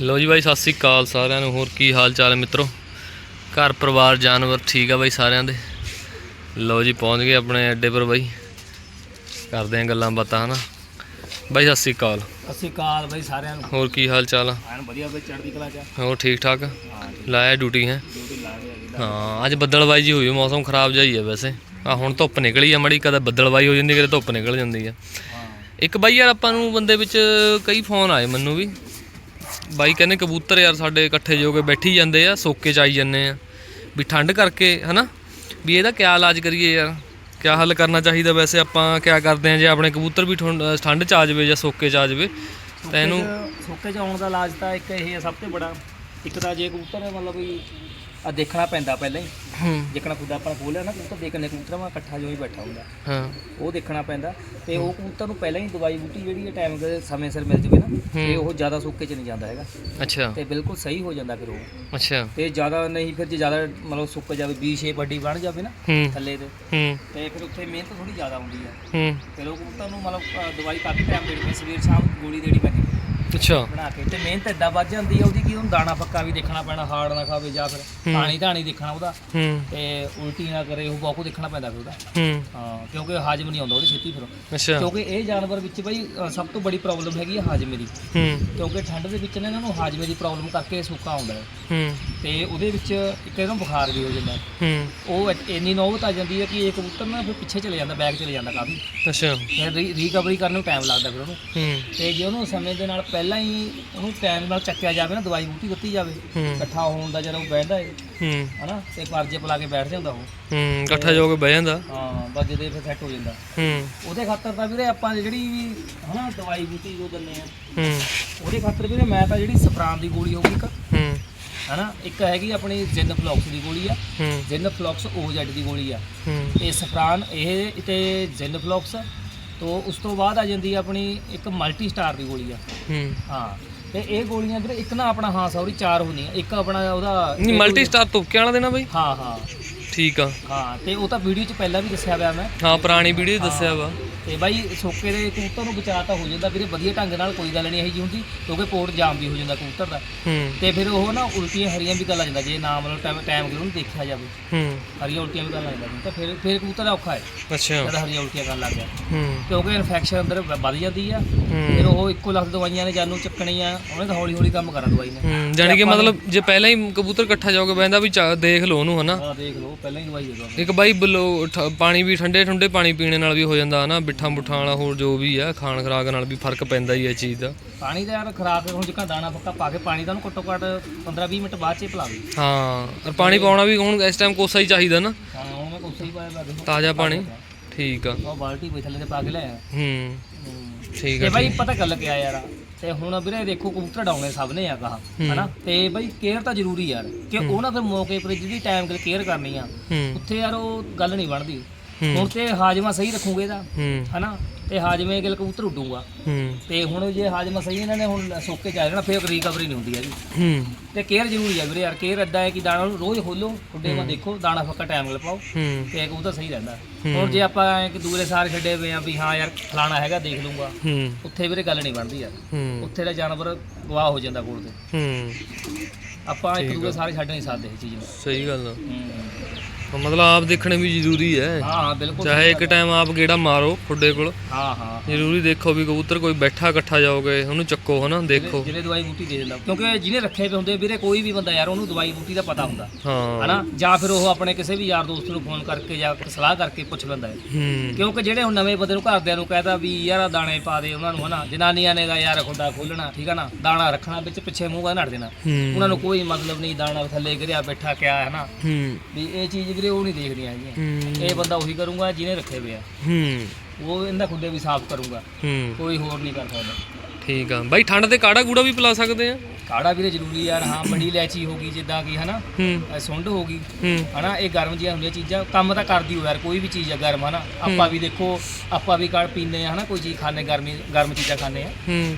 ਲੋ ਜੀ ਬਾਈ ਸਤਿ ਸ੍ਰੀ ਅਕਾਲ ਸਾਰਿਆਂ ਨੂੰ। ਹੋਰ ਕੀ ਹਾਲ ਚਾਲ ਹੈ ਮਿੱਤਰੋ? ਘਰ ਪਰਿਵਾਰ ਜਾਨਵਰ ਠੀਕ ਆ ਬਾਈ ਸਾਰਿਆਂ ਦੇ? ਲੋ ਜੀ ਪਹੁੰਚ ਗਏ ਆਪਣੇ ਅੱਡੇ ਪਰ ਬਾਈ। ਕਰਦੇ ਆਂ ਗੱਲਾਂ ਬਾਤਾਂ ਹਨਾ? ਬਾਈ ਸਤਿ ਸ੍ਰੀ ਅਕਾਲ। ਅਸੀਂ ਕਾਲ ਬਈ ਸਾਰਿਆਂ ਨੂੰ। ਹੋਰ ਕੀ ਹਾਲ ਚਾਲ ਆ? ਐਨ ਵਧੀਆ ਬਈ ਚੜ੍ਹਦੀ ਕਲਾ ਚ ਹੋਰ ਠੀਕ ਠਾਕ ਲਾਇਆ ਡਿਊਟੀ ਹੈ? ਹਾਂ ਅੱਜ ਬੱਦਲਬਾਈ ਜੀ ਹੋਈ ਮੌਸਮ ਖਰਾਬ ਜਿਹਾ ਹੀ ਵੈਸੇ। ਆ ਹੁਣ ਧੁੱਪ ਨਿਕਲੀ ਆ ਮੜੀ ਕਦੇ ਬੱਦਲਬਾਈ ਹੋ ਜਾਂਦੀ ਕਦੇ ਧੁੱਪ ਨਿਕਲ ਜਾਂਦੀ ਆ। ਇੱਕ ਬਾਈ ਯਾਰ ਆਪਾਂ ਨੂੰ ਬੰਦੇ ਵਿੱਚ ਕਈ ਫੋਨ ਆਏ ਮੈਨੂੰ ਵੀ। ਬਾਈ ਕਹਿੰਦੇ ਕਬੂਤਰ ਯਾਰ ਸਾਡੇ ਇਕੱਠੇ ਜੋ ਕੇ ਬੈਠੀ ਜਾਂਦੇ ਆ ਸੋਕੇ ਚ ਆਈ ਜਾਂਦੇ ਆ। ਵੀ ਠੰਡ ਕਰਕੇ ਹਨਾ? ਵੀ ਇਹਦਾ ਕਿਆ ਇਲਾਜ ਕਰੀਏ ਯਾਰ? ਕਿਆ ਹੱਲ ਕਰਨਾ ਚਾਹੀਦਾ ਵੈਸੇ ਆਪਾਂ? ਕਿਆ ਕਰਦੇ ਆ ਜੇ ਆਪਣੇ ਕਬੂਤਰ ਵੀ ਠੰਡ ਠੰਡ ਚ ਆ ਜਾਵੇ ਜਾਂ ਸੋਕੇ ਚ ਆ ਜਾਵੇ ਤਾਂ ਇਹਨੂੰ ਸੋਕੇ ਚ ਆਉਣ ਦਾ ਇਲਾਜ ਤਾਂ ਇੱਕ ਇਹ ਹੈ ਸਭ ਤੋਂ ਬੜਾ। ਇੱਕ ਤਾਂ ਜੇ ਕਬੂਤਰ ਮਤਲਬ ਵੀ ਆ ਦੇਖਣਾ ਪੈਂਦਾ ਪਹਿਲਾਂ ਹੀ। ਹੂੰ। ਜਿੱਕਣਾ ਖੁਦਾ ਆਪਾਂ ਖੋਲਿਆ ਨਾ ਕਬੂਤਰ ਦੇਖਣੇ ਕਬੂਤਰ ਮੈਂ ਇਕੱਠਾ ਜੋ ਹੀ ਬੈਠਾ ਹੁੰਦਾ। ਹਾਂ। ਉਹ ਦੇਖਣਾ ਪੈਂਦਾ। ਤੇ ਉਹ ਕਬੂਤਰ ਨੂੰ ਪਹਿਲਾਂ ਹੀ ਦਵਾਈ ਬੂਟੀ ਜਿਹੜੀ ਹੈ ਟਾਈਮ ਦੇ ਸਮੇਂ ਸਿਰ ਮਿਲ ਜਵੇ ਨਾ ਤੇ ਉਹ ਜ਼ਿਆਦਾ ਸੋਕੇ ਚ ਨਹੀਂ ਜਾਂਦਾ ਹੈਗਾ। ਅੱਛਾ। ਤੇ ਬਿਲਕੁਲ ਸਹੀ ਹੋ ਜਾਂਦਾ ਫਿਰ ਉਹ। ਅੱਛਾ। ਤੇ ਜ਼ਿਆਦਾ ਨਹੀਂ ਫਿਰ ਜੇ ਜ਼ਿਆਦਾ ਮਤਲਬ ਸੁੱਕ ਜਾਵੇ ਬੀ ਸ਼ੇਪ ਵੱਡੀ ਬਣ ਜਾਵੇ ਨਾ ਥੱਲੇ ਤੇ। ਹੂੰ। ਤੇ ਫਿਰ ਉੱਥੇ ਮਿਹਨਤ ਥੋੜੀ ਜ਼ਿਆਦਾ ਹੁੰਦੀ ਹੈ ਹੂੰ। ਫਿਰ ਉਹ ਕਬੂਤਰ ਨੂੰ ਮਤਲਬ ਦਵਾਈ ਕਾਫੀ ਟਾਈਮ ਦੇਣੀ ਪੈਂਦੀ ਸਵੇਰ ਸ਼ਾਮ ਗੋਲੀ ਦੇਣੀ ਪੈਂਦੀ। ਅੱਛਾ। ਬਣਾ ਕੇ। ਤੇ ਮਿਹਨਤ ਏਦਾਂ ਵੱਧ ਜਾਂਦੀ ਹੈ ਉਹਦੀ ਕਿ ਉਹਨੂੰ ਦਾਣਾ ਪੱਕਾ ਵੀ ਦੇਖਣਾ ਪੈਣਾ ਹਾਰਡ ਨਾ ਖਾਵੇ ਜਾਂ ਫਿਰ ਪਾਣੀ ਧਾਣੀ ਦੇਖਣਾ ਉਹਦਾ। ਹੂੰ। ਤੇ ਉਲਟੀ ਨਾ ਕਰੇ ਉਹ ਕੁਝ ਦੇਖਣਾ ਪੈਂਦਾ ਫਿਰ ਉਹਦਾ। ਹੂੰ। ਹਾਂ ਕਿਉਂਕਿ ਹਾਜ਼ਮ ਨਹੀਂ ਆਉਂਦਾ ਉਹਦੀ ਛੇਤੀ ਫਿਰ। ਅੱਛਾ। ਕਿਉਂਕਿ ਇਹ ਜਾਨਵਰ ਵਿੱਚ ਬਈ ਅ, ਸਭ ਤੋਂ ਬੜੀ ਪ੍ਰੋਬਲਮ ਹੈਗੀ ਹੈ ਹਾਜ਼ਮੇ ਦੀ। ਹੂੰ। ਕਿਉਂਕਿ ਠੰਡ ਦੇ ਵਿੱਚ ਨਾ ਇਹਨਾਂ ਨੂੰ ਹਾਜ਼ਮੇ ਦੀ ਪ੍ਰੋਬਲਮ ਕਰਕੇ ਸੁੱਕਾ ਆਉਂਦਾ ਹੈ। ਹੂੰ। ਤੇ ਉਹਦੇ ਵਿੱਚ ਇੱਕ ਇਹਨਾਂ ਨੂੰ ਬੁਖਾਰ ਵੀ ਹੋ ਜਾਂਦਾ। ਹੈ। ਹੂੰ ਉਹ ਇ- ਇੰਨੀ ਨੌਬਤ ਆ ਜਾਂਦੀ ਹੈ ਕਿ ਇਹ ਕਬੂਤਰ ਨਾ ਫਿਰ ਪਿੱਛੇ ਚਲੇ ਜਾਂਦਾ ਬੈਕ ਚਲੇ ਜਾਂਦਾ ਕਾਫੀ। ਅੱਛਾ। ਫਿਰ ਰੀਕਵਰੀ ਕਰਨ ਨੂੰ ਟਾਈਮ ਲੱਗਦਾ ਫਿਰ ਉਹਨੂੰ। ਹੂੰ। ਤੇ ਜੇ ਉਹਨੂੰ ਸਮੇਂ ਦੇ ਨਾਲ ਪਹਿਲਾਂ ਹੀ ਉਹਨੂੰ ਟਾਈਮ ਨਾਲ ਚੱਕਿਆ ਜਾਵੇ ਨਾ ਦਵਾਈ ਬੂਟੀ ਦਿੱਤੀ ਜਾਵੇ ਹੂੰ। ਇਕੱਠਾ ਹੋਣ ਦਾ ਜਦੋਂ ਉਹ ਬਹਿੰਦਾ ਹੈ ਹੂੰ। ਹਨਾ ਤੇ ਪਰਜੇ ਪਲਾ ਕੇ ਬੈਠ ਜਾਂਦਾ ਉਹ। ਹੂੰ ਇਕੱਠਾ ਜੋ ਕੇ ਬਹਿ ਜਾਂਦਾ। ਹਾਂ ਬਸ ਜਦੇ ਫਿਰ ਸੈੱਟ ਹੋ ਜਾਂਦਾ। ਹੂੰ। ਉਹਦੇ ਖਾਤਰ ਤਾਂ ਵੀਰੇ ਆਪਾਂ ਜਿਹੜੀ ਵੀ ਹਨਾ ਦਵਾਈ ਬੂਟੀ ਜੋ ਦਿੰਦੇ ਆ। ਹੂੰ। ਉਹਦੇ ਖਾਤਰ ਵੀਰੇ ਮੈਂ ਤਾਂ ਜਿਹੜੀ ਸਪਰਾਨ ਦੀ ਗੋਲੀ ਹੋਊਗੀ ਇੱਕ ਹੂੰ। ਹਨਾ ਇੱਕ ਹੈਗੀ ਆਪਣੀ ਜਿੰਨ ਫਲੌਕਸ ਦੀ ਗੋਲੀ ਆ। ਹੂੰ। ਜਿੰਨ ਫਲੌਕਸ OZ ਦੀ ਗੋਲੀ ਆ। ਹੂੰ। ਇਹ ਸਫਰਾਨ ਇਹ ਤੇ ਜਿੰਨ ਫਲੌਕਸ ਤੋਂ ਉਸ ਤੋਂ ਬਾਅਦ ਆ ਜਾਂਦੀ ਆ ਆਪਣੀ ਇੱਕ ਮਲਟੀ ਸਟਾਰ ਦੀ ਗੋਲੀ ਆ। ਹੂੰ। ਹਾਂ ਤੇ ਇਹ ਗੋਲੀਆਂ ਵੀਰੇ ਇੱਕ ਨਾ ਆਪਣਾ ਹਾਂ ਸੌਰੀ ਚਾਰ ਹੁੰਦੀਆਂ। ਇੱਕ ਆਪਣਾ ਉਹਦਾ ਨਹੀਂ ਮਲਟੀ ਸਟਾਰ ਤੁਪਕੇ ਵਾਲਾ ਦੇਣਾ ਬਾਈ? ਹਾਂ ਹਾਂ। ਠੀਕ ਆ। ਹਾਂ ਤੇ ਉਹ ਤਾਂ ਵੀਡੀਓ 'ਚ ਪਹਿਲਾਂ ਵੀ ਦੱਸਿਆ ਹੋਇਆ ਮੈਂ। ਹਾਂ ਪੁਰਾਣੀ ਵੀਡੀਓ ਦੱਸਿਆ ਵਾ। ਤੇ ਬਾਈ ਸੋਕੇ ਦੇ ਕਬੂਤਰ ਨੂੰ ਬਚਾ ਤਾਂ ਹੋ ਜਾਂਦਾ ਵੀਰੇ ਵਧੀਆ ਢੰਗ ਨਾਲ ਕੋਈ ਗੱਲ ਨਹੀਂ ਇਹੀ ਜੀ ਹੁੰਦੀ ਕਿਉਂਕਿ ਪੋਰਟ ਜਾਮ ਵੀ ਹੋ ਜਾਂਦਾ ਕਬੂਤਰ ਦਾ। ਹੂੰ। ਤੇ ਫਿਰ ਉਹ ਨਾ ਉਲਟੀਆਂ ਹਰੀਆਂ ਵੀ ਆ ਜਾਂਦਾ ਜੇ ਨਾ ਮਤਲਬ ਟਾਈਮ ਟਾਈਮ ਕਿ ਉਹਨੂੰ ਦੇਖਿਆ ਜਾਵੇ। ਹੂੰ। ਹਰੀਆਂ ਉਲਟੀਆਂ ਵੀ ਗੱਲ ਆ ਜਾਂਦਾ। ਤਾਂ ਫਿਰ ਫਿਰ ਕਬੂਤਰ ਦਾ ਔਖਾ ਹੈ। ਅੱਛਾ। ਜਦ ਹਰੀਆਂ ਉਲਟੀਆਂ ਕਰਨ ਲੱਗ ਗਿਆ। ਹੂੰ। ਕਿਉਂਕਿ ਇਨਫੈਕਸ਼ਨ ਅੰਦਰ ਵੱਧ ਜਾਂਦੀ ਆ। ਹੂੰ। ਫਿਰ ਉਹ ਇੱਕੋ ਲੱਖ ਦਵਾਈਆਂ ਨੇ ਜਾਨੂੰ ਚੱਕਣੀਆਂ ਉਹਨੇ ਤਾਂ ਹੌਲੀ ਹੌਲੀ ਕੰਮ ਕਰਨਾ ਦਵਾਈ ਨੇ। ਹੂੰ ਜਾਣੀ ਕਿ ਮਤਲਬ ਜੇ ਪਹਿਲਾਂ ਹੀ ਕਬੂਤਰ ਇਕੱਠਾ ਜਾ ਕੇ ਬਹਿੰਦਾ ਵੀ ਚਾ- ਦੇਖ ਲਓ ਉਹਨੂੰ ਹਨਾ। ਆ ਦੇਖ ਲਓ ਪਹਿਲਾਂ ਹੀ ਦਵਾਈ ਦੇ ਦੋ ਇੱਕ ਬਾਈ ਬਲੋ ਠ- ਪਾਣੀ ਵੀ ਠੰਡੇ ਠੰਡੇ ਪਾਣੀ ਪੀਣੇ ਨਾਲ ਵੀ ਹੋ ਜਾਂਦਾ ਹਨਾ ਬਿੱਠਾਂ ਬੁੱਠਾਂ ਵਾਲਾ ਹੋਰ ਜੋ ਵੀ ਆ ਖਾਣ ਖਰਾਕ ਨਾਲ ਵੀ ਫ਼ਰਕ ਪੈਂਦਾ ਹੀ ਹੈ ਚੀਜ਼ ਦਾ। ਪਾਣੀ ਦਾ ਯਾਰ ਖਰਾਕ ਹੁਣ ਜਿੱਕਾ ਦਾਣਾ ਪੱਕਾ ਪਾ ਕੇ ਪਾਣੀ ਦਾ ਉਹਨੂੰ ਘੱਟੋ ਘੱਟ 15 20 ਮਿੰਟ ਬਾਅਦ ਚ ਹੀ ਪਿਲਾਵੇ ਹਾਂ ਔਰ ਪਾਣੀ ਪਾਉਣਾ ਵੀ ਹੁਣ ਇਸ ਟਾਈਮ ਕੋਸਾ ਹੀ ਚਾਹੀਦਾ ਨਾ। ਹਾਂ ਹੁਣ ਮੈਂ ਕੋਸਾ ਹੀ ਪਾਇਆ ਦੇਖੋ ਤਾਜ਼ਾ ਪਾਣੀ ਠੀਕ ਆ। ਉਹ ਬਾਲਟੀ ਵੀ ਥੱਲੇ ਤੇ ਪਾ ਕੇ ਲਿਆਇਆ। ਹੂੰ ਠੀਕ ਤੇ ਆ। ਬਾਈ ਪਤਾ ਗੱਲ ਕਿਆ ਯਾਰ ਤੇ ਹੁਣ ਵੀਰੇ ਦੇਖੋ ਕਬੂਤਰ ਡਾਉਣੇ ਸਭ ਨੇ ਆ ਕਹਾ ਹਨਾ? ਤੇ ਬਾਈ ਕੇਅਰ ਤਾਂ ਜ਼ਰੂਰੀ ਯਾਰ ਕਿ ਉਹ ਨਾ ਫਿਰ ਮੌਕੇ ਪਰ ਜਿਹੜੀ ਟਾਈਮ ਤੇ ਕੇਅਰ ਕਰਨੀ ਆ ਉੱਥੇ ਯਾਰ ਉਹ ਗੱਲ ਨਹੀਂ ਬਣਦੀ। ਹੁਣ ਤੇ ਹਾਜਮਾ ਸਹੀ ਰੱਖੂਗੇ ਇਹਦਾ ਹੂੰ। ਹਨਾ? ਤੇ ਹਾਜਮੇ ਗਿਲ ਕਬੂਤਰ ਉੱਡੂਗਾ। ਹੂੰ। ਤੇ ਹੁਣ ਜੇ ਹਾਜਮਾ ਸਹੀ ਇਹਨਾਂ ਨੇ ਹੁਣ ਸੋਕੇ ਚ ਜਾਣਾ ਫਿਰ ਰੀਕਵਰੀ ਨਹੀਂ ਹੁੰਦੀ ਹੈਗੀ। ਹੂੰ। ਤੇ ਕੇਅਰ ਜ਼ਰੂਰੀ ਹੈ ਵੀਰੇ ਯਾਰ ਕੇਅਰ ਏਦਾਂ ਹੈ ਕਿ ਦਾਣਾ ਨੂੰ ਰੋਜ਼ ਖੋਲੋ ਉੱਡੇ ਮਾ ਦੇਖੋ ਦਾਣਾ ਫੱਕਾ ਟਾਈਮ ਨਾਲ ਪਾਓ ਹੂੰ। ਤੇ ਕਬੂਤਰ ਸਹੀ ਰਹਿੰਦਾ। ਹੁਣ ਜੇ ਆਪਾਂ ਐਂ ਕਿ ਦੂਰੇ ਸਾਰ ਛੱਡੇ ਹੋਏ ਆ ਵੀ ਹਾਂ ਯਾਰ ਫਲਾਣਾ ਹੈਗਾ ਦੇਖ ਲੂੰਗਾ ਹੂੰ। ਉੱਥੇ ਵੀਰੇ ਗੱਲ ਨਹੀਂ ਬਣਦੀ ਯਾਰ। ਹੂੰ। ਉੱਥੇ ਦਾ ਜਾਨਵਰ ਗਵਾਹ ਹੋ ਜਾਂਦਾ ਕੋਲ ਤੇ। ਹੂੰ। ਆਪਾਂ ਇੱਕ ਦੂਰੇ ਸਾਰੇ ਛੱਡ ਨਹੀਂ ਸਕਦੇ ਇਹ ਚੀਜ਼ ਨੂੰ। ਸਹੀ ਗੱਲ ਆ। ਹੂੰ। ਮਤਲਬ ਆਪ ਦੇਖਣੇ ਵੀ ਜ਼ਰੂਰੀ ਹੈ। ਹਾਂ ਹਾਂ ਬਿਲਕੁਲ ਚਾਹੇ ਇੱਕ ਟਾਈਮ ਆਪ ਗੇੜਾ ਮਾਰੋ ਖੁੱਡੇ ਕੋਲ। ਹਾਂ ਹਾਂ। ਜ਼ਰੂਰੀ ਦੇਖੋ ਵੀ ਕਬੂਤਰ ਕੋਈ ਬੈਠਾ ਇਕੱਠਾ ਜਾਓਗੇ ਉਹਨੂੰ ਚੱਕੋ ਹਨਾ ਦੇਖੋ। ਜਿਹਨੇ ਦਵਾਈ ਬੂਟੀ ਦੇ ਦਿੰਦਾ। ਕਿਉਂਕਿ ਜਿਹਨੇ ਰੱਖੇ ਪਏ ਹੁੰਦੇ ਵੀਰੇ ਕੋਈ ਵੀ ਬੰਦਾ ਯਾਰ ਉਹਨੂੰ ਦਵਾਈ ਬੂਟੀ ਦਾ ਪਤਾ ਹੁੰਦਾ। ਹਾਂ। ਹਨਾ? ਜਾਂ ਫਿਰ ਉਹ ਆਪਣੇ ਕਿਸੇ ਵੀ ਯਾਰ ਦੋਸਤ ਨੂੰ ਫੋਨ ਕਰਕੇ ਜਾਂ ਸਲਾਹ ਕਰਕੇ ਪੁੱਛ ਲੈਂਦਾ ਹੈ। ਹੂੰ। ਕਿਉਂਕਿ ਜਿਹੜੇ ਹੁਣ ਨਵੇਂ ਬੰਦੇ ਨੂੰ ਘਰਦਿਆਂ ਨੂੰ ਕਹਿਦਾ ਵੀ ਯਾਰ ਦਾਣੇ ਪਾ ਦੇ ਉਹਨਾਂ ਨੂੰ ਹਨਾ? ਜਨਾਨੀਆਂ ਨੇ ਗਾ ਯਾਰ ਖੁੱਡਾ ਖੋਲਣਾ ਠੀਕ ਆ ਨਾ? ਦਾਣਾ ਰੱਖਣਾ ਵਿੱਚ ਪਿੱਛੇ ਮੂੰਹ ਦਾ ਨੜ ਦੇਣਾ। ਹੂੰ। ਉਹਨਾਂ ਨੂੰ ਕੋਈ ਮਤਲਬ ਨਹੀਂ ਦਾਣਾ ਥੱਲੇ ਗਿਰਿਆ ਬੈਠਾ ਕਿਆ ਹੈ ਨਾ ਹੂੰ। ਵੀ ਇਹ ਚੀਜ਼ ਵੀਰੇ ਉਹ ਨਹੀਂ ਦੇਖਦੀਆਂ ਹੈਗੀਆਂ। ਹੂੰ। ਇਹ ਬੰਦਾ ਉਹੀ ਕਰੂੰਗਾ ਜਿਹਨੇ ਰੱਖੇ ਹੋਏ ਆ। ਹੂੰ। ਉਹ ਇਹਦਾ ਖੁੱਡੇ ਵੀ ਸਾਫ਼ ਕਰੂੰਗਾ। ਹੂੰ। ਕੋਈ ਹੋਰ ਨਹੀਂ ਕਰ ਸਕਦਾ। ਠੀਕ ਆ। ਬਾਈ ਠੰਡ ਤੇ ਕਾੜਾ ਗੂੜਾ ਵੀ ਪਿਲਾ ਸਕਦੇ ਆ? ਕਾੜਾ ਵੀਰੇ ਜ਼ਰੂਰੀ ਯਾਰ ਹਾਂ ਬੜੀ ਇਲਾਇਚੀ ਹੋ ਗਈ ਜਿੱਦਾਂ ਕਿ ਹਨਾ? ਹੂੰ। ਸੁੰਡ ਹੋ ਗਈ। ਹੂੰ। ਹਨਾ ਇਹ ਗਰਮ ਜਿਹੀਆਂ ਹੁੰਦੀਆਂ ਚੀਜ਼ਾਂ ਕੰਮ ਤਾਂ ਕਰਦੀ ਹੋ ਯਾਰ ਕੋਈ ਵੀ ਚੀਜ਼ ਆ ਗਰਮ ਹਨਾ? ਆਪਾਂ ਵੀ ਦੇਖੋ ਆਪਾਂ ਵੀ ਕਾੜ ਪੀਂਦੇ ਆ ਹਨਾ? ਕੋਈ ਚੀਜ਼ ਖਾਣੇ ਗਰਮੀ ਗਰਮ ਚੀਜ਼ਾਂ ਖਾਂਦੇ ਆ। ਹੂੰ।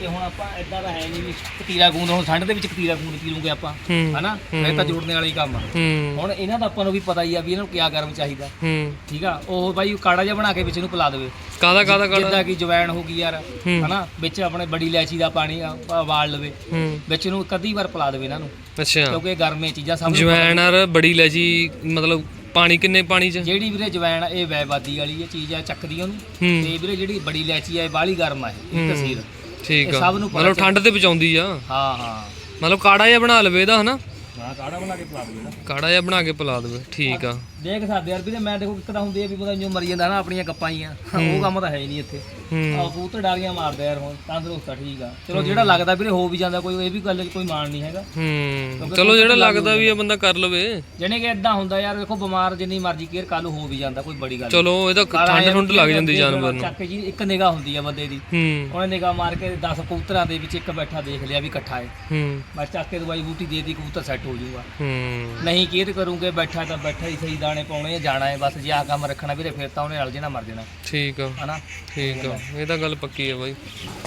ਤੇ ਹੁਣ ਆਪਾਂ ਇਦਾਂ ਦਾ ਹੈ ਨਹੀਂ ਵੀ ਕਤੀਰਾ ਗੂੰਦ ਹੁਣ ਠੰਡ ਦੇ ਵਿੱਚ ਕਤੀਰਾ ਗੂੰਦ ਪੀ ਲੂਗੇ ਆਪਾਂ ਹੂੰ ਹਨਾ? ਇਹ ਤਾਂ ਜੋੜਨੇ ਵਾਲਾ ਹੀ ਕੰਮ ਆ। ਹੂੰ। ਹੁਣ ਇਹਨਾਂ ਦਾ ਆਪਾਂ ਨੂੰ ਵੀ ਪਤਾ ਹੀ ਆ ਵੀ ਇਹਨਾਂ ਨੂੰ ਕਿਆ ਗਰਮ ਚਾਹੀਦਾ। ਹੂੰ। ਠੀਕ ਆ? ਉਹ ਬਾਈ ਕਾੜਾ ਜਿਹਾ ਬਣਾ ਕੇ ਵਿੱਚ ਨੂੰ ਪਿਲਾ ਦੇਵੇ। ਕਾਦਾ ਕਾਦਾ ਕਾਦਾ ਜਿੱਦਾਂ ਕਿ ਜਵੈਣ ਹੋ ਗਈ ਯਾਰ ਹੂੰ। ਹਨਾ? ਵਿੱਚ ਆਪਣੇ ਬੜੀ ਇਲਾਇਚੀ ਦਾ ਪਾਣੀ ਆ, ਉਬਾਲ ਲਵੇ। ਹੂੰ। ਵਿੱਚ ਨੂੰ ਕਦੀ ਵਾਰ ਪਿਲਾ ਦੇਵੇ ਇਹਨਾਂ ਨੂੰ। ਅੱਛਾ। ਕਿਉਂਕਿ ਇਹ ਗਰਮੇ ਚੀਜ਼ਾਂ ਸਭ ਨੂੰ ਜਵੈਣ ਔਰ ਬੜੀ ਇਲਾਇਚੀ ਮਤਲਬ ਪਾਣੀ ਕਿੰਨੇ ਪਾਣੀ ਚ? ਜਿਹੜੀ ਵੀਰੇ ਜਵੈਣ ਇਹ ਵੈਬਾਦੀ ਵਾਲੀ ਇਹ ਚੀਜ਼ ਆ ਚੱਕਦੀ ਉਹਨੂੰ। ਹੂੰ। ਤੇ ਵੀਰੇ ਜਿਹੜੀ ਬੜੀ ਇਲਾਇਚੀ ਆ ਇਹ ਬਾਹਲੀ ਗਰਮ ਆ ਇਹ ਹੂੰ। ਤਸੀਰ। ਠੀਕ ਆ। ਸਭ ਨੂੰ ਪਤਾ ਮਤਲਬ ਠੰਡ ਤੇ ਬਚਾਉਂਦੀ ਆ। ਹਾਂ ਹਾਂ। ਮਤਲਬ ਕਾੜਾ ਜਿਹਾ ਬਣਾ ਲਵੇ ਇਹਦਾ ਹਨਾ? ਹਾਂ ਕਾੜਾ ਬਣਾ ਕੇ ਪਿਲਾ ਦੇਵੇ ਕਾੜਾ ਜਿਹਾ ਬਣਾ ਕੇ ਪਿਲਾ ਦੇਵੇ ਠੀਕ ਆ। ਦੇਖ ਸਕਦੇ ਯਾਰ ਵੀਰੇ ਮੈਂ ਦੇਖੋ ਇੱਕ ਤਾਂ ਹੁੰਦੀ ਆ ਵੀ ਪਤਾ ਜੋ ਮਰੀ ਜਾਂਦਾ ਨਾ ਆਪਣੀਆਂ ਗੱਪਾਂ ਹੀ। ਆ ਉਹ ਕੰਮ ਤਾਂ ਹੈ ਹੀ ਨਹੀਂ ਇੱਥੇ। ਹੂੰ। ਆ ਕਬੂਤਰ ਡਾਰੀਆਂ ਮਾਰਦਾ ਯਾਰ ਹੁਣ ਤੰਦਰੁਸਤ ਆ ਠੀਕ ਆ। ਚਲੋ ਜਿਹੜਾ ਲੱਗਦਾ ਵੀਰੇ ਹੋ ਵੀ ਜਾਂਦਾ ਕੋਈ ਇਹ ਵੀ ਗੱਲ 'ਚ ਕੋਈ ਮਾਣ ਨਹੀਂ ਹੈਗਾ। ਹੂੰ। ਚਲੋ ਜਿਹੜਾ ਲੱਗਦਾ ਵੀ ਆ ਬੰਦਾ ਕਰ ਲਵੇ। ਜਿਹਨੇ ਕਿ ਇਦਾਂ ਹੁੰਦਾ ਯਾਰ ਦੇਖੋ ਬਿਮਾਰ ਜਿੰਨੀ ਮਰਜ਼ੀ ਕੇਅਰ ਕੱਲ ਹੋ ਵੀ ਜਾਂਦਾ ਕੋਈ ਬੜੀ ਗੱਲ ਚਲੋ ਇਹ ਤਾਂ ਠੰਡ ਠੁੰਡ ਲੱਗ ਜਾਂਦੀ ਜਾਨਵਰ ਨੂੰ। ਚੱਕ ਜੀ ਇੱਕ ਨਿਗਾਹ ਹੁੰਦੀ ਆ ਬੰਦੇ ਦੀ। ਹੂੰ। ਉਹਨੇ ਨਿਗਾਹ ਮਾਰ ਕੇ 10 ਕਬੂਤਰਾਂ ਦੇ ਵਿੱਚ ਇੱਕ ਬੈਠਾ ਦੇਖ ਲਿਆ ਵੀ ਇਕੱਠਾ ਹੈ। ਹੂੰ। ਮੈਂ ਚੱਕ ਕੇ ਦਵਾਈ ਬੂਟੀ ਦੇ ਦੀ ਕਬੂਤਰ ਸੈੱਟ ਹੋ ਜਾਊਗਾ। ਹੂੰ। ਨਹੀਂ ਕੇਅਰ ਕਰੂੰਗੇ ਬੈਠਾ ਤਾਂ ਬੈਠਾ ਹੀ ਸਹੀ ਦਾਣੇ ਪਾਉਣੇ ਆ ਜਾਣਾ ਹੈ ਬਸ ਜੇ ਆ ਕੰਮ ਰੱਖਣਾ ਵੀਰੇ ਫਿਰ ਤਾਂ ਉਹਨੇ ਰਲ ਜਾਣਾ ਮਰ ਜਾਣਾ। ਠੀਕ ਆ। ਹਨਾ? ਠੀਕ ਆ। ਇਹ ਤਾਂ ਗੱਲ ਪੱਕੀ ਆ ਬਾਈ।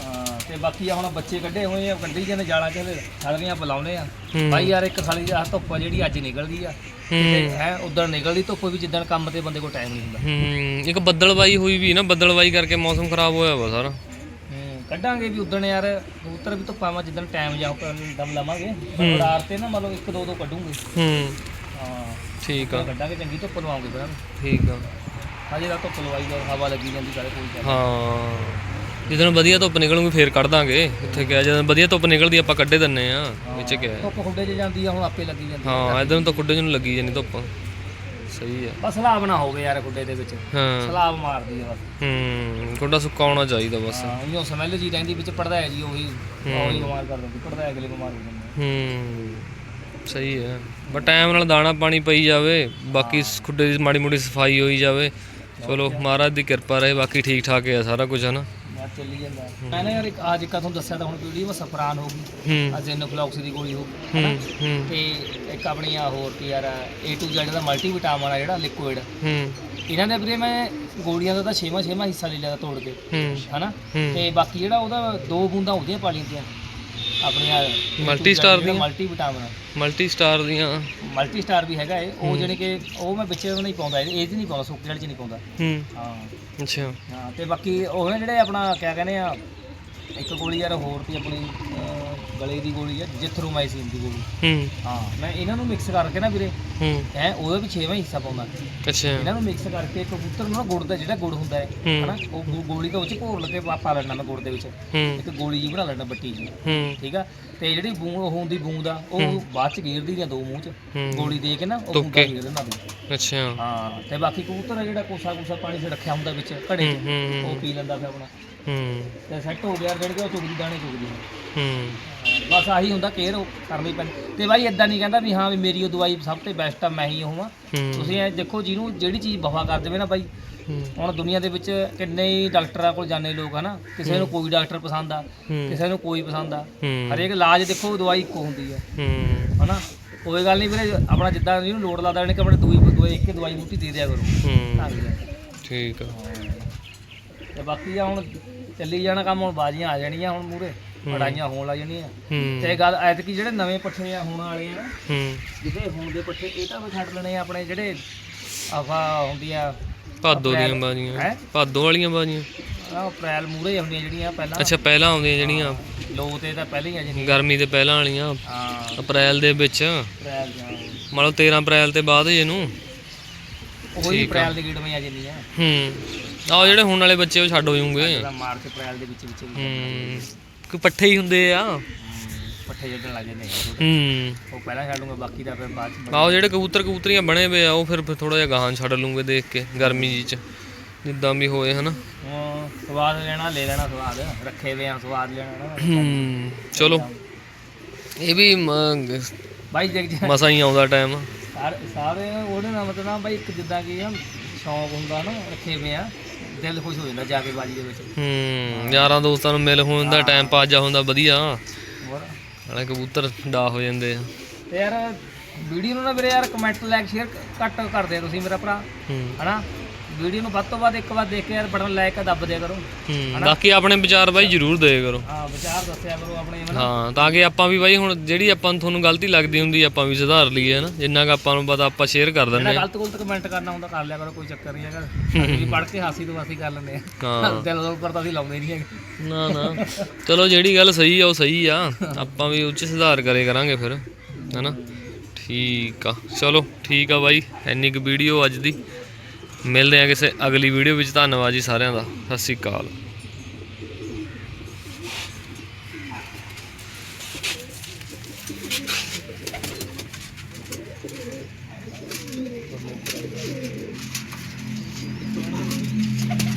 ਹਾਂ ਤੇ ਬਾਕੀ ਆ ਹੁਣ ਬੱਚੇ ਕੱਢੇ ਹੋਏ ਆ ਗੱਡੀ ਜਾਂਦੇ ਜਾਲਾਂ ਚ ਥਲਗੀਆਂ ਬੁਲਾਉਨੇ ਆ। ਹੂੰ। ਭਾਈ ਯਾਰ ਇੱਕ ਸਾਲੀ ਆ ਧੁੱਪ ਆ ਜਿਹੜੀ ਅੱਜ ਨਿਕਲ ਗਈ ਆ। ਤੇ ਹੂੰ ਹੈ ਉਦੋਂ ਨਿਕਲਦੀ ਧੁੱਪ ਵੀ ਜਿੱਦਣ ਕੰਮ ਤੇ ਬੰਦੇ ਕੋਲ ਟਾਈਮ ਨਹੀਂ ਹੁੰਦਾ। ਹੂੰ ਇੱਕ ਬੱਦਲਵਾਈ ਹੋਈ ਵੀ ਨਾ ਬੱਦਲਵਾਈ ਕਰਕੇ ਮੌਸਮ ਖਰਾਬ ਹੋਇਆ ਵਾ ਸਾਰਾ। ਹੂੰ ਕੱਢਾਂਗੇ ਵੀ ਉਦੋਂ ਯਾਰ ਕਬੂਤਰ ਵੀ ਧੁੱਪਾਂ ਮਾ ਜਿੱਦਣ ਟਾਈਮ ਜਾ ਦਮ ਲਵਾਂਗੇ। ਬਰਾਰ ਤੇ ਨਾ ਮਤਲਬ ਇੱਕ ਦੋ ਦੋ ਕੱਢੂਗੇ। ਹੂੰ। ਹਾਂ। ਠੀਕ ਆ। ਕੱਢਾਂਗੇ ਚੰਗੀ ਧੁੱਪ ਲਵਾਉਂਗੇ ਫਿਰ ਠੀਕ ਆ। ਹਜੇ ਤਾਂ ਧੁੱਪ ਲਵਾਈ ਜਾ ਹਵਾ ਲੱਗੀ ਜਾਂਦੀ ਸਾਰੇ ਕੋਈ ਗੱਲ ਹਾਂ। ਜਦੋਂ ਵਧੀਆ ਧੁੱਪ ਨਿਕਲੂਗੀ ਫੇਰ ਕੱਢ ਦਾਂਗੇ। ਇੱਥੇ ਕਿਹਾ ਜਦੋਂ ਵਧੀਆ ਧੁੱਪ ਨਿਕਲਦੀ ਆਪਾਂ ਕੱਢੇ ਦਿੰਨੇ ਆ। ਵਿੱਚ ਕਿਹਾ। ਧੁੱਪ ਖੁੱਡੇ 'ਚ ਜਾਂਦੀ ਆ ਹੁਣ ਆਪੇ ਲੱਗੀ ਜਾਂਦੀ। ਹਾਂ ਇਧਰ ਨੂੰ ਤਾਂ ਖੁੱਡੇ ਨੂੰ ਲੱਗੀ ਜਾਨੀ ਧੁੱਪ। ਸਹੀ ਆ। ਬਸ ਸਲਾਬ ਨਾ ਹੋਵੇ ਯਾਰ ਖੁੱਡੇ ਦੇ ਵਿੱਚ। ਹਾਂ। ਸਲਾਬ ਮਾਰਦੀ ਆ ਬਸ। ਹੂੰ ਖੁੱਡਾ ਸੁੱਕਾ ਹੋਣਾ ਚਾਹੀਦਾ ਬਸ। ਹਾਂ ਉਹਨੂੰ ਸਮੈਲ ਜੀ ਰਹਿੰਦੀ ਵਿੱਚ ਪੜਦਾ ਹੈ ਜੀ ਉਹੀ ਉਹੀ ਬਿਮਾਰ ਕਰ ਦਿੰਦੀ ਪੜਦਾ ਹੈ ਅਗਲੇ ਬਿਮਾਰ ਹੋ ਜਾਂਦੇ ਹੂੰ। ਸਹੀ ਹੈ। ਬਟ ਟਾਈਮ ਨਾਲ ਦਾਣਾ ਪਾਣੀ ਪਈ ਜਾਵੇ ਬਾਕੀ ਖੁੱਡੇ ਦੀ ਮਾੜੀ ਮੋਟੀ ਸਫ਼ਾਈ ਹੋਈ ਜਾਵੇ। ਚਲੋ ਮਹਾਰਾਜ ਦੀ ਕਿਰਪਾ ਰਹੇ ਬਾਕੀ ਠੀਕ ਠਾਕ ਹੈ ਸਾਰਾ ਕੁਝ ਹਨਾ? ਮੈਂ ਚੱਲੀ ਜਾਂਦਾ। ਮੈਂ ਨਾ ਯਾਰ ਇੱਕ ਅੱਜ ਇੱਕ ਤੁਹਾਨੂੰ ਦੱਸਿਆ ਤਾਂ ਹੁਣ ਵੀਡੀਓ ਮੈਂ ਸਫਰਾਨ ਹੋ ਗਈ। ਹੂੰ। ਅਜ਼ੈਨੋਫਲੌਕਸ ਦੀ ਗੋਲੀ ਹੋ ਗਈ ਹੂੰ ਹੂੰ। ਤੇ ਇੱਕ ਆਪਣੀ ਆ ਹੋਰ ਕੀ ਯਾਰ A to Z ਦਾ ਮਲਟੀ ਵਿਟਾਮਿਨ ਆ ਜਿਹੜਾ ਲਿਕੁਇਡ ਹੂੰ। ਇਹਨਾਂ ਦੇ ਵੀਰੇ ਮੈਂ ਗੋਲੀਆਂ ਦਾ ਤਾਂ ਛੇਵਾਂ ਛੇਵਾਂ ਹਿੱਸਾ ਲੈ ਲਿਆ ਤੋੜ ਕੇ ਹੂੰ। ਹਨਾ? ਹੂੰ। ਤੇ ਬਾਕੀ ਜਿਹੜਾ ਉਹਦਾ ਦੋ ਬੂੰਦਾਂ ਉਹਦੀਆਂ ਪਾ ਲਈਆਂ ਆਪਣੀਆਂ ਮਲਟੀ ਸਟਾਰ ਦੀਆਂ? ਮਲਟੀ ਵਿਟਾਮਿਨ ਮਲਟੀ ਸਟਾਰ ਦੀਆਂ। ਮਲਟੀ ਸਟਾਰ ਵੀ ਹੈਗਾ ਏ ਉਹ ਜਿਹੜੇ ਕਿ ਉਹ ਮੈਂ ਵਿੱਚ ਨਹੀਂ ਪਾਉਂਦਾ ਇਹ 'ਚ ਨਹੀਂ ਪਾਉਂਦਾ ਸੁੱਕੇ ਵਾਲੇ 'ਚ ਨਹੀਂ ਪਾਉਂਦਾ। ਹੂੰ। ਹਾਂ। ਅੱਛਾ। ਹਾਂ ਤੇ ਬਾਕੀ ਉਹ ਨਾ ਜਿਹੜੇ ਆਪਣਾ ਕਿਆ ਕਹਿੰਦੇ ਆ ਇੱਕ ਗੋਲੀ ਯਾਰ ਹੋਰ ਤੀ ਆਪਣੀ ਗਲੇ ਦੀ ਗੋਲੀ ਆ ਜਿਥਰੋਮਾਈਸਿਨ ਦੀ ਗੋਲੀ। ਹੂੰ। ਹਾਂ ਮੈਂ ਇਹਨਾਂ ਨੂੰ ਮਿਕਸ ਕਰਕੇ ਨਾ ਵੀਰੇ ਹੂੰ। ਹੈ ਉਹਦਾ ਵੀ 6ਵਾਂ ਹਿੱਸਾ ਪਾਉਂਦਾ। ਅੱਛਾ। ਇਹਨਾਂ ਨੂੰ ਮਿਕਸ ਕਰਕੇ ਕਬੂਤਰ ਨੂੰ ਨਾ ਗੁੜ ਦਾ ਜਿਹੜਾ ਗੁੜ ਹੁੰਦਾ ਹੈ ਹੂੰ। ਹਨਾ ਉਹ ਗੋ- ਗੋਲੀ ਦਾ ਉਹ ਚ ਘੋਲ ਕੇ ਪਾ- ਪਾ ਲੈਣਾ ਮੈਂ ਗੁੜ ਦੇ ਵਿੱਚ। ਹੂੰ। ਇੱਕ ਗੋਲੀ ਜੀ ਬਣਾ ਲੈਣਾ ਬੱਟੀ ਜੀ ਹੂੰ। ਠੀਕ ਆ? ਤੇ ਜਿਹੜੀ ਬੂੰਦ ਉਹ ਹੁੰਦੀ ਬੂੰਦ ਆ ਉਹ ਬਾਅਦ ਚ ਗੇਰਦੀ ਆ ਦੋ ਮੂੰਹ ਚ। ਹੂੰ। ਗੋਲੀ ਦੇ ਕੇ ਨਾ ਉਹ ਬੂੰਦਾ। ਗੇਰ ਦਿੰਦਾ ਤੂੰ ਅੱਛਾ। ਹਾਂ ਤੇ ਬਾਕੀ ਕਬੂਤਰ ਆ ਜਿਹੜਾ ਕੋਸਾ ਕੋਸਾ ਪਾਣੀ 'ਚ ਰੱਖਿਆ ਹੁੰਦਾ ਵਿੱਚ ਘੜੇ ਹੂੰ 'ਚ ਹੂੰ। ਉਹ ਪੀ ਲੈਂਦਾ ਫਿਰ ਆਪਣਾ। ਹੂੰ। ਤੇ ਸੈੱਟ ਹੋ ਗਿਆ ਜਿਹੜੇ ਉਹ ਚੁਗਦੀ ਦਾਣੇ ਚੁਗਦੀ। ਹੂੰ। ਬਸ ਆਹੀ ਹੁੰਦਾ ਕੇਅਰ ਕਰਨੀ ਪੈਂਦੀ ਤੇ ਬਾਈ ਇਦਾਂ ਨਹੀਂ ਕਹਿੰਦਾ ਵੀ ਹਾਂ ਵੀ ਮੇਰੀ ਉਹ ਦਵਾਈ ਸਭ ਤੋਂ ਬੈਸਟ ਆ ਮੈਂ ਹੀ ਹੋਵਾਂ ਤੁਸੀਂ ਇਹ ਦੇਖੋ ਜਿਹਨੂੰ ਜਿਹੜੀ ਚੀਜ਼ ਵਫਾ ਕਰ ਦੇਵੇ ਨਾ ਬਾਈ। ਹੁਣ ਦੁਨੀਆ ਦੇ ਵਿੱਚ ਕਿੰਨੇ ਹੀ ਡਾਕਟਰਾਂ ਕੋਲ ਜਾਂਦੇ ਲੋਕ ਹਨਾ ਕਿਸੇ ਨੂੰ ਕੋਈ ਡਾਕਟਰ ਪਸੰਦ ਆ ਕਿਸੇ ਨੂੰ ਕੋਈ ਪਸੰਦ ਆ। ਹਰੇਕ ਇਲਾਜ ਦੇਖੋ ਦਵਾਈ ਇੱਕੋ ਹੁੰਦੀ ਆ। ਹਨਾ? ਕੋਈ ਗੱਲ ਨਹੀਂ ਵੀਰੇ ਆਪਣਾ ਜਿੱਦਾਂ ਜਿਹਨੂੰ ਲੋੜ ਲੱਗਦਾ ਉਹਨੇ ਕਿ ਆਪਣੇ ਦਵਾਈ ਇੱਕ ਦਵਾਈ ਬੂਟੀ ਦੇ ਦਿਆ ਕਰੋ। ਠੀਕ ਆ। ਤੇ ਬਾਕੀ ਆ ਹੁਣ ਚੱਲੀ ਜਾਣਾ ਕੰਮ ਹੁਣ ਬਾਜ਼ੀਆਂ ਆ ਜਾਣੀਆਂ ਹੁਣ ਮੂਰੇ ਲੜਾਈਆਂ ਹੋਣ ਲੱਗ ਜਾਣੀਆਂ। ਤੇ ਗੱਲ ਐਤਕੀ ਜਿਹੜੇ ਨਵੇਂ ਪੱਠੇ ਆ ਹੁਣ ਵਾਲੇ ਆ ਜਿਹੜੇ ਹੁਣ ਦੇ ਪੱਠੇ ਇਹ ਤਾਂ ਵੀ ਛੱਡ ਲੈਣੇ ਆ ਆਪਣੇ ਜਿਹੜੇ ਆਫਾ ਹੁੰਦੀਆਂ ਭਾਦੋ ਦੀਆਂ ਬਾਜੀਆਂ। ਭਾਦੋ ਵਾਲੀਆਂ ਬਾਜੀਆਂ। ਆ ਅਪ੍ਰੈਲ ਮੂਰੇ ਹੁੰਦੀਆਂ ਜਿਹੜੀਆਂ ਪਹਿਲਾਂ। ਅੱਛਾ ਪਹਿਲਾਂ ਆਉਂਦੀਆਂ ਜਿਹੜੀਆਂ। ਲੋ ਤੇ ਤਾਂ ਪਹਿਲਾਂ ਹੀ ਆ ਜਿਹੜੀਆਂ। ਗਰਮੀ ਦੇ ਪਹਿਲਾਂ ਵਾਲੀਆਂ। ਹਾਂ। ਅਪ੍ਰੈਲ ਦੇ ਵਿੱਚ। ਅਪ੍ਰੈਲ ਜਾਂ ਮੰਨ ਲਓ 13 ਅਪ੍ਰੈਲ ਤੇ ਬਾਅਦ ਇਹਨੂੰ। ਉਹੀ ਅਪ੍ਰੈਲ ਦੇ ਗੇੜਵੇਂ ਆ ਜਾਂਦੀਆਂ ਹੂੰ। ਆਹ ਜਿਹੜੇ ਹੁਣ ਵਾਲੇ ਬੱਚੇ ਉਹ ਛੱਡ ਹੋ ਜਿਹੜਾ ਮਾਰਚ ਅਪ੍ਰੈਲ ਦੇ ਵਿੱਚ ਵਿੱਚ ਹੂੰ। ਕਿ ਪੱਠੇ ਹੀ ਹੁੰਦੇ ਆ। ਪੱਠੇ ਜੱਟਣ ਲੱਗ ਜਾਂਦੇ ਆ। ਹੂੰ। ਉਹ ਪਹਿਲਾਂ ਛੱਡ ਲੂੰਗਾ ਬਾਕੀ ਦਾ ਫਿਰ ਬਾਅਦ ਚ ਆਹ ਜਿਹੜੇ ਕਬੂਤਰ ਕਬੂਤਰੀਆਂ ਬਣੇ ਪਏ ਆ ਉਹ ਫਿਰ ਥੋੜਾ ਜਿਹਾ ਗਾਹਾਂ ਛੱਡ ਲੂੰਗੇ ਦੇਖ ਕੇ ਗਰਮੀ ਜੀ ਚ। ਜਿੱਦਾਂ ਵੀ ਹੋਏ ਹਨਾ। ਸਵਾਦ ਲੈਣਾ ਲੈ ਲੈਣਾ ਸਵਾਦ ਰੱਖੇ ਵੇ ਆ ਸਵਾਦ ਲੈਣਾ ਹੂੰ ਚਲੋ। ਇਹ ਵੀ ਬਾਈ ਦੇਖ ਜੀ। ਮਸਾਂ ਹੀ ਆਉਂਦਾ ਟਾਈਮ ਸਾਰੇ ਸਾਰੇ ਉਹਦੇ ਨਾਲ ਮਤਲਬ ਨਾ ਬਾਈ ਇੱਕ ਜਿੱਦਾਂ ਕਿ ਆ ਸ਼ੌਂਕ ਹੁੰਦਾ ਨਾ ਰੱਖੇ ਵੇ ਆ। ਦਿਲ ਖੁਸ਼ ਹੋ ਜਾਂਦਾ ਜਾ ਕੇ ਬਾਜੀ ਦੇ ਵਿੱਚ। ਹੂੰ ਯਾਰਾਂ ਦੋਸਤਾਂ ਨੂੰ ਮਿਲ ਹੋਣ ਦਾ ਟਾਈਮ ਪਾਸ ਜਾ ਹੁੰਦਾ ਵਧੀਆ। ਹੋਰ? ਨਾਲੇ ਕਬੂਤਰ ਡਾ ਹੋ ਜਾਂਦੇ ਆ। ਤੇ ਯਾਰ ਵੀਡੀਓ ਨੂੰ ਨਾ ਵੀਰੇ ਯਾਰ ਕਮੈਂਟ ਲਾਈਕ ਸ਼ੇਅਰ ਘੱਟ ਕਰਦੇ ਆ ਤੁਸੀਂ ਮੇਰਾ ਭਰਾ। ਹੂੰ। ਹਨਾ? ਵੀਡੀਓ ਨੂੰ ਵੱਧ ਤੋਂ ਵੱਧ ਇੱਕ ਵਾਰ ਦੇਖ ਕੇ ਯਾਰ ਬਟਨ ਲਾਈਕ ਦੱਬ ਦਿਆ ਕਰੋ। ਹੂੰ ਬਾਕੀ ਆਪਣੇ ਵਿਚਾਰ ਬਾਈ ਜਰੂਰ ਦੇ ਕਰੋ। ਹਾਂ ਵਿਚਾਰ ਦੱਸਿਆ ਕਰੋ ਆਪਣੇ ਹਨਾ? ਹਾਂ ਤਾਂ ਕਿ ਆਪਾਂ ਵੀ ਬਾਈ ਹੁਣ ਜਿਹੜੀ ਆਪਾਂ ਨੂੰ ਤੁਹਾਨੂੰ ਗਲਤੀ ਲੱਗਦੀ ਹੁੰਦੀ ਆਪਾਂ ਵੀ ਸੁਧਾਰ ਲਈਏ ਨਾ ਜਿੰਨਾ ਕੁ ਆਪਾਂ ਨੂੰ ਪਤਾ ਆਪਾਂ ਸ਼ੇਅਰ ਕਰ ਦਿੰਦੇ ਜਿਹੜਾ ਆ ਗਲਤ ਗੁਲਤ ਕਮੈਂਟ ਕਰਨਾ ਹੁੰਦਾ ਕਰ ਲਿਆ ਕਰੋ ਕੋਈ ਚੱਕਰ ਨਹੀਂ ਹੈਗਾ। ਵੀ ਪੜ੍ਹ ਕੇ ਹਾਸੀ ਤੋਂ ਹਾਸੀ ਕਰ ਲੈਂਦੇ ਆ। ਹਾਂ। ਦਿਲ ਤੋਂ ਉੱਪਰ ਤਾਂ ਅਸੀਂ ਲਾਉਂਦੇ ਨਹੀਂ ਹੈਗੇ। ਨਾ ਨਾ। ਚਲੋ ਜਿਹੜੀ ਗੱਲ ਸਹੀ ਆ ਉਹ ਸਹੀ ਆ। ਆਪਾਂ ਵੀ ਉੱਚ ਸੁਧਾਰ ਕਰੇ ਕਰਾਂਗੇ ਫਿਰ ਹੈਨਾ? ਠੀਕ ਆ। ਚਲੋ ਠੀਕ ਆ ਬਾਈ। ਇੰਨੀ ਕੁ ਵੀਡੀਓ ਅੱਜ ਦੀ। ਮਿਲਦੇ ਆ ਕਿਸੇ ਅਗਲੀ ਵੀਡੀਓ ਵਿੱਚ। ਧੰਨਵਾਦ ਜੀ ਸਾਰਿਆਂ ਦਾ। ਸਤਿ ਸ਼੍ਰੀ ਅਕਾਲ। ਦਵਾਈਆਂ ਆਈਆਂ